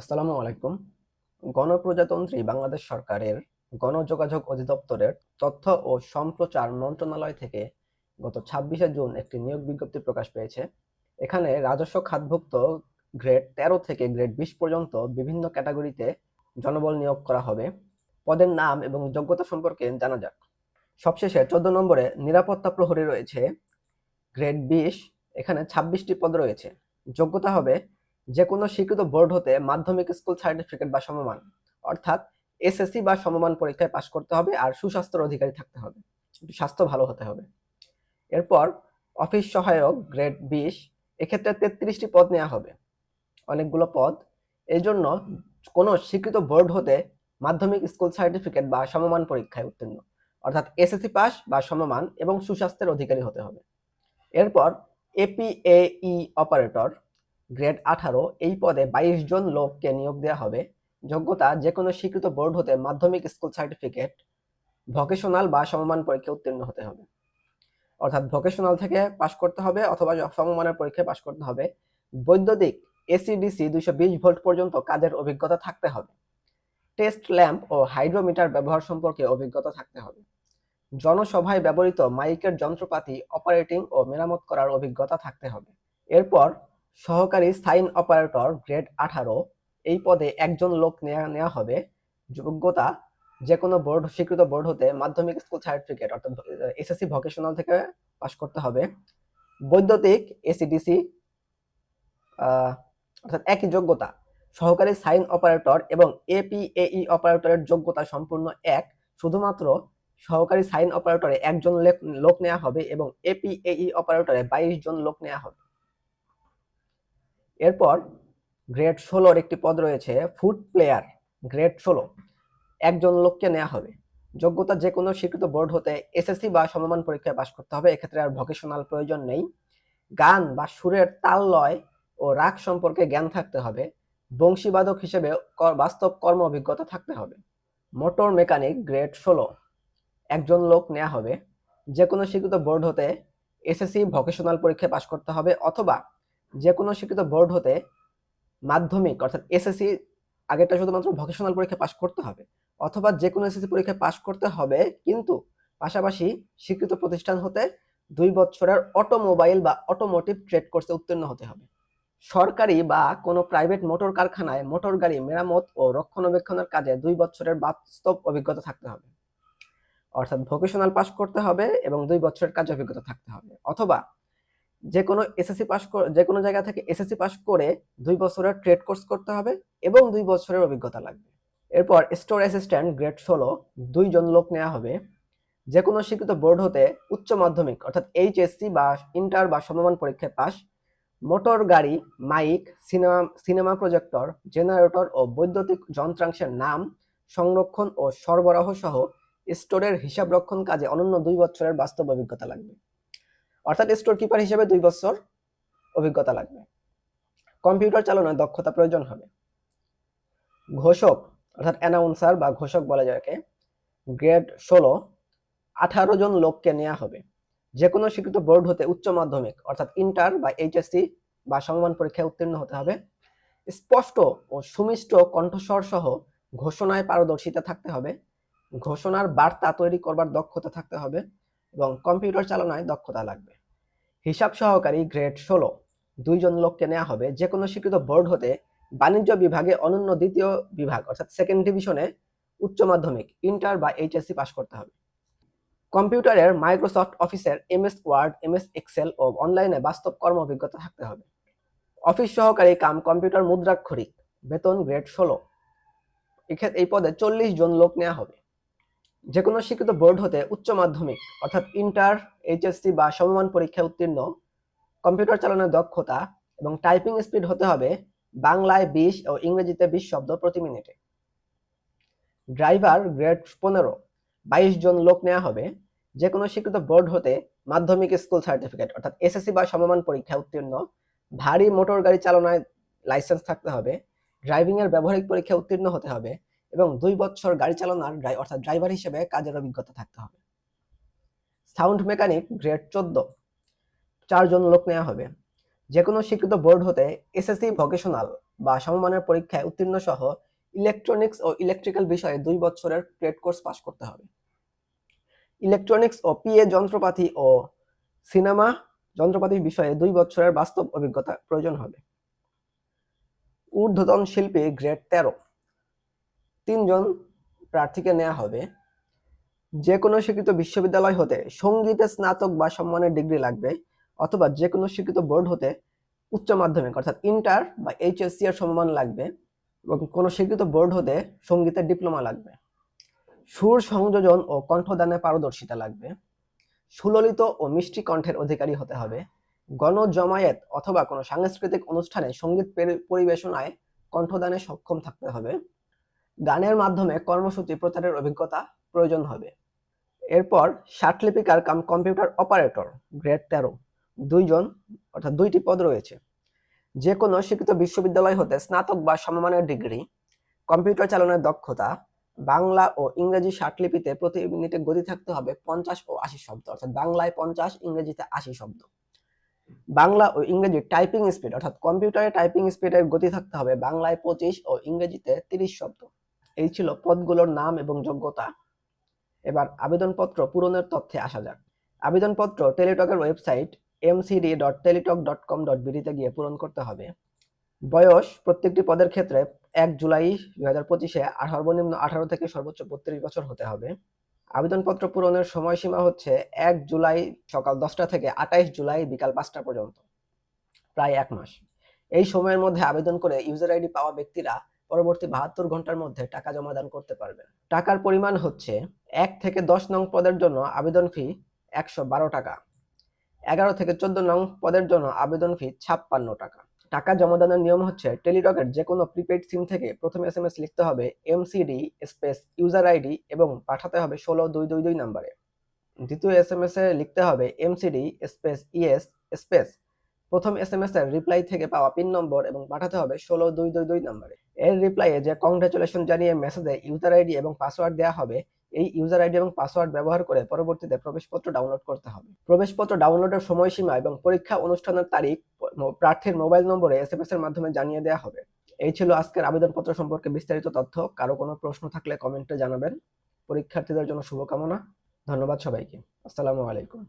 আসসালামু আলাইকুম। গণপ্রজাতন্ত্রী বাংলাদেশ সরকারের গণযোগাযোগ অধিদপ্তরের তথ্য ও সম্প্রচার মন্ত্রণালয় থেকে গত ছাব্বিশে জুন একটি নিয়োগ বিজ্ঞপ্তি প্রকাশ পেয়েছে। এখানে রাজস্ব খাতভুক্ত গ্রেড তেরো থেকে গ্রেড বিশ পর্যন্ত বিভিন্ন ক্যাটাগরিতে জনবল নিয়োগ করা হবে। পদের নাম এবং যোগ্যতা সম্পর্কে জানা যাক। সবশেষে চোদ্দ নম্বরে নিরাপত্তা প্রহরী রয়েছে। গ্রেড বিশ, এখানে ছাব্বিশটি পদ রয়েছে। যোগ্যতা হবে যে কোনো স্বীকৃত বোর্ড হতে মাধ্যমিক স্কুল সার্টিফিকেট বা সমমান, অর্থাৎ এসএসসি বা সমমান পরীক্ষায় পাশ করতে হবে আর সুস্বাস্থ্যের অধিকারী থাকতে হবে। স্বাস্থ্য ভালো হতে হবে। এরপর অফিস সহায়ক গ্রেড বিশ, এক্ষেত্রে তেত্রিশটি পদ নেওয়া হবে। অনেকগুলো পদ। এই জন্য কোনো স্বীকৃত বোর্ড হতে মাধ্যমিক স্কুল সার্টিফিকেট বা সমমান পরীক্ষায় উত্তীর্ণ, অর্থাৎ এসএসসি পাস বা সমমান এবং সুস্বাস্থ্যের অধিকারী হতে হবে। এরপর এপিএই অপারেটর গ্রেড আঠারো, এই পদে বাইশ জন লোককে নিয়োগ দেওয়া হবে। যোগ্যতা যে কোনো স্বীকৃত বোর্ড হতে মাধ্যমিক স্কুল সার্টিফিকেট, ভোকেশনাল বা সমমান পরীক্ষা উত্তীর্ণ হতে হবে। অর্থাৎ ভোকেশনাল থেকে পাশ করতে হবে অথবা সমমানের পরীক্ষায় পাশ করতে হবে। বৈদ্যুতিক এসিডিসি দুইশো বিশ ভোল্ট পর্যন্ত কাজের অভিজ্ঞতা থাকতে হবে। টেস্ট ল্যাম্প ও হাইড্রোমিটার ব্যবহার সম্পর্কে অভিজ্ঞতা থাকতে হবে। জনসভায় ব্যবহৃত মাইকের যন্ত্রপাতি, অপারেটিং ও মেরামত করার অভিজ্ঞতা থাকতে হবে। এরপর সহকারী সাইন অপারেটর গ্রেড আঠারো। এই পদে একজন লোক নেওয়া হবে। যোগ্যতা যে কোনো বোর্ড, স্বীকৃত বোর্ড হতে মাধ্যমিক স্কুল সার্টিফিকেট, অর্থাৎ এসএসসি ভোকেশনাল থেকে পাশ করতে হবে। বৈদ্যুতিক, এসিডিসি অর্থাৎ একই যোগ্যতা। সহকারী সাইন অপারেটর এবং এপিএই অপারেটরের যোগ্যতা সম্পূর্ণ এক। শুধুমাত্র সহকারী সাইন অপারেটরে একজন লোক নেওয়া হবে এবং এপিএই অপারেটরে বাইশ জন লোক নেওয়া হবে। এরপর গ্রেড ষোলোর একটি পদ রয়েছে ফুড প্লেয়ার, গ্রেড ষোলো। একজন লোককে নেওয়া হবে। যোগ্যতা যে কোনো স্বীকৃত বোর্ড হতে এসএসসি বা সমমান পরীক্ষায় পাশ করতে হবে। এক্ষেত্রে আর ভকেশনাল প্রয়োজন নেই। গান বা সুরের তাল লয় ও রাগ সম্পর্কে জ্ঞান থাকতে হবে। বংশীবাদক হিসেবে বাস্তব কর্ম অভিজ্ঞতা থাকতে হবে। মোটর মেকানিক, গ্রেড ষোলো। একজন লোক নেওয়া হবে। যে কোনো স্বীকৃত বোর্ড হতে এসএসসি ভোকেশনাল পরীক্ষায় পাশ করতে হবে অথবা যে কোনো স্বীকৃত বোর্ড হতে মাধ্যমিক, অর্থাৎ এসএসসি আগেরটা শুধুমাত্র ভোকেশনাল পরীক্ষা পাশ করতে হবে, অথবা যে কোনো এসএসসি পরীক্ষায় পাশ করতে হবে, কিন্তু পাশাপাশি স্বীকৃত প্রতিষ্ঠান হতে দুই বছরের অটোমোবাইল বা অটোমোটিভ ট্রেড কোর্সে উত্তীর্ণ হতে হবে। সরকারি বা কোনো প্রাইভেট মোটর কারখানায় মোটর গাড়ি মেরামত ও রক্ষণাবেক্ষণের কাজে দুই বছরের বাস্তব অভিজ্ঞতা থাকতে হবে। অর্থাৎ ভোকেশনাল পাস করতে হবে এবং দুই বছরের কাজ অভিজ্ঞতা থাকতে হবে, অথবা যে কোনো এসএসসি পাস যে কোনো জায়গা থেকে এসএসসি পাস করে দুই বছরের ট্রেড কোর্স করতে হবে এবং দুই বছরের অভিজ্ঞতা লাগবে। এরপর স্টোর অ্যাসিস্ট্যান্ট গ্রেড ষোলো দুইজন লোক নেওয়া হবে। যে কোনো স্বীকৃত বোর্ড হতে উচ্চ মাধ্যমিক অর্থাৎ এইচএসসি বা ইন্টার বা সমমান পরীক্ষায় পাস মোটর গাড়ি mike cinema cinema projector generator ও বৈদ্যুতিক যন্ত্রাংশের নাম, সংরক্ষণ ও সরবরাহ সহ স্টোরের হিসাব রক্ষণ কাজে অনন্য দুই বছরের বাস্তব অভিজ্ঞতা লাগবে। অর্থাৎ স্টোর কিপার হিসেবে দুই বছর অভিজ্ঞতা লাগবে। কম্পিউটার চালানোর দক্ষতা প্রয়োজন হবে। ঘোষক, অর্থাৎ অ্যানাউন্সার বা ঘোষক বলা যায় একে গ্রেড ষোলো, আঠারো জন লোককে নেওয়া হবে। যে কোনো স্বীকৃত বোর্ড হতে উচ্চ মাধ্যমিক, অর্থাৎ ইন্টার বা এইচএসসি বা সমমান পরীক্ষায় উত্তীর্ণ হতে হবে। স্পষ্ট ও সুমিষ্ট কণ্ঠস্বর সহ ঘোষণায় পারদর্শিতা থাকতে হবে। ঘোষণার বার্তা তৈরি করবার দক্ষতা থাকতে হবে। এবং কম্পিউটার চালনায় দক্ষতা লাগবে। হিসাব সহকারী গ্রেড ষোলো। দুইজন লোককে নেওয়া হবে যে কোনো স্বীকৃত বোর্ড হতে বাণিজ্য বিভাগে অনন্য দ্বিতীয় বিভাগ, অর্থাৎ সেকেন্ড ডিভিশনে উচ্চ মাধ্যমিক ইন্টার বা এইচএসসি পাশ করতে হবে। কম্পিউটারের মাইক্রোসফট অফিসের এমএস ওয়ার্ড এমএস এক্সেল ও অনলাইনে বাস্তব কর্ম অভিজ্ঞতা থাকতে হবে। অফিস সহকারী কাম কম্পিউটার মুদ্রাক্ষরিক, বেতন গ্রেড ষোলো। এই পদে চল্লিশ জন লোক নেওয়া হবে। যে কোনো স্বীকৃত বোর্ড হতে উচ্চ মাধ্যমিক, অর্থাৎ ইন্টার, এইচএসসি বা সমমান পরীক্ষায় উত্তীর্ণ, কম্পিউটার চালানোর দক্ষতা এবং টাইপিং স্পিড হতে হবে বাংলায় বিশ ও ইংরেজিতে বিশ শব্দ প্রতি মিনিটে। ড্রাইভার গ্রেড পনেরো, বাইশ জন লোক নেওয়া হবে যে কোনো স্বীকৃত বোর্ড হতে মাধ্যমিক স্কুল সার্টিফিকেট, অর্থাৎ এসএসসি বা সমমান পরীক্ষায় উত্তীর্ণ, ভারী মোটর গাড়ি চালনায় লাইসেন্স থাকতে হবে ড্রাইভিং এর ব্যবহারিক পরীক্ষা উত্তীর্ণ হতে হবে এবং দুই বছর গাড়ি চালানোর অর্থাৎ ড্রাইভার হিসেবে কাজের অভিজ্ঞতা থাকতে হবে। সাউন্ড মেকানিক গ্রেড চোদ্দ। চারজন লোক নেওয়া হবে। যে কোনো স্বীকৃত বোর্ড হতে এসএসসি ভোকেশনাল বা সমমানের পরীক্ষায় উত্তীর্ণ সহ ইলেকট্রনিক্স ও ইলেকট্রিক্যাল বিষয়ে দুই বছরের ট্রেড কোর্স পাশ করতে হবে। ইলেকট্রনিক্স ও পিএ যন্ত্রপাতি ও সিনেমা যন্ত্রপাতি বিষয়ে দুই বছরের বাস্তব অভিজ্ঞতা প্রয়োজন হবে। ঊর্ধ্বতন শিল্পী গ্রেড তেরো। তিনজন প্রার্থীকে নেওয়া হবে। যে কোনো স্বীকৃত বিশ্ববিদ্যালয় হতে সঙ্গীতে স্নাতক বা সম্মানের ডিগ্রি লাগবে, অথবা যে কোনো স্বীকৃত বোর্ড হতে উচ্চ মাধ্যমিক, অর্থাৎ ইন্টার বা এইচএসসি এর সমমান লাগবে এবং কোনো স্বীকৃত বোর্ড হতে সঙ্গীতের ডিপ্লোমা লাগবে। সুর সংযোজন ও কণ্ঠদানে পারদর্শিতা লাগবে। সুললিত ও মিষ্টি কণ্ঠের অধিকারী হতে হবে। গণজমায়েত অথবা কোনো সাংস্কৃতিক অনুষ্ঠানে সংগীত পেরি- পরিবেশনায় কণ্ঠদানে সক্ষম থাকতে হবে। গানের মাধ্যমে কর্মসূচি প্রচারের অভিজ্ঞতা প্রয়োজন হবে। এরপর ষাটলিপিকার কাম কম্পিউটার অপারেটর, গ্রেড তেরো, দুইজন, অর্থাৎ দুইটি পদ রয়েছে। যে কোনো স্বীকৃত বিশ্ববিদ্যালয় হতে স্নাতক বা সমমানের ডিগ্রি, কম্পিউটার চালানোর দক্ষতা, বাংলা ও ইংরেজি ষাটলিপিতে প্রতি মিনিটে গতি থাকতে হবে পঞ্চাশ ও আশি শব্দ, অর্থাৎ বাংলায় পঞ্চাশ, ইংরেজিতে আশি শব্দ। বাংলা ও ইংরেজি টাইপিং স্পিড, অর্থাৎ কম্পিউটারে টাইপিং স্পিডের গতি থাকতে হবে বাংলায় পঁচিশ ও ইংরেজিতে তিরিশ শব্দ। এই ছিল পদগুলোর নাম এবং যোগ্যতা। এবার আবেদনপত্র পূরণের তথ্যে আসা যাক। আবেদনপত্র টেলিটকের website MCD dot Teletalk dot com dot বিডিতে গিয়ে পূরণ করতে হবে। বয়স প্রত্যেকটি পদের ক্ষেত্রে এক জুলাই দুই হাজার পঁচিশে সর্বনিম্ন আঠারো থেকে সর্বোচ্চ বত্রিশ বছর হতে হবে। আবেদনপত্র পূরণের সময়সীমা হচ্ছে এক জুলাই সকাল দশটা থেকে আঠাইশ জুলাই বিকাল পাঁচটা পর্যন্ত, প্রায় এক মাস। এই সময়ের মধ্যে আবেদন করে ইউজার আইডি পাওয়া ব্যক্তিরা পরবর্তী বাহাত্তর ঘণ্টার মধ্যে টাকা জমা দান করতে পারবেন। টাকার পরিমাণ হচ্ছে এক থেকে দশ নং পদের জন্য আবেদন ফি একশো বারো টাকা। এগারো থেকে চোদ্দ নং পদের জন্য আবেদন ফি ছাপ্পান্ন টাকা। টাকা জমা দানের নিয়ম হচ্ছে টেলিটকের যে কোনো প্রিপেড সিম থেকে প্রথমে এস এম এস লিখতে হবে এমসিডি স্পেস ইউজার আইডি এবং পাঠাতে হবে ষোলো দুই দুই দুই নাম্বারে। দ্বিতীয় এস এম এস এ লিখতে হবে এমসিডি স্পেস ইএস স্পেস প্রথম এস এম এস এর রিপ্লাই থেকে পাওয়া পিন নম্বর এবং পাঠাতে হবে ষোলো দুই দুই দুই নম্বরে। এর রিপ্লাইয়ে যে কংগ্রেচুলেশন জানিয়ে মেসেজে ইউজার আইডি এবং পাসওয়ার্ড দেওয়া হবে, এই ইউজার আইডি এবং পাসওয়ার্ড ব্যবহার করে পরবর্তীতে প্রবেশপত্র ডাউনলোড করতে হবে। প্রবেশপত্র ডাউনলোডের সময়সীমা এবং পরীক্ষা অনুষ্ঠানের তারিখ প্রার্থীর মোবাইল নম্বরে এস এম এস এর মাধ্যমে জানিয়ে দেওয়া হবে। এই ছিল আজকের আবেদনপত্র সম্পর্কে বিস্তারিত তথ্য। কারও কোনো প্রশ্ন থাকলে কমেন্টে জানাবেন। পরীক্ষার্থীদের জন্য শুভকামনা। ধন্যবাদ সবাইকে। আসসালামু আলাইকুম।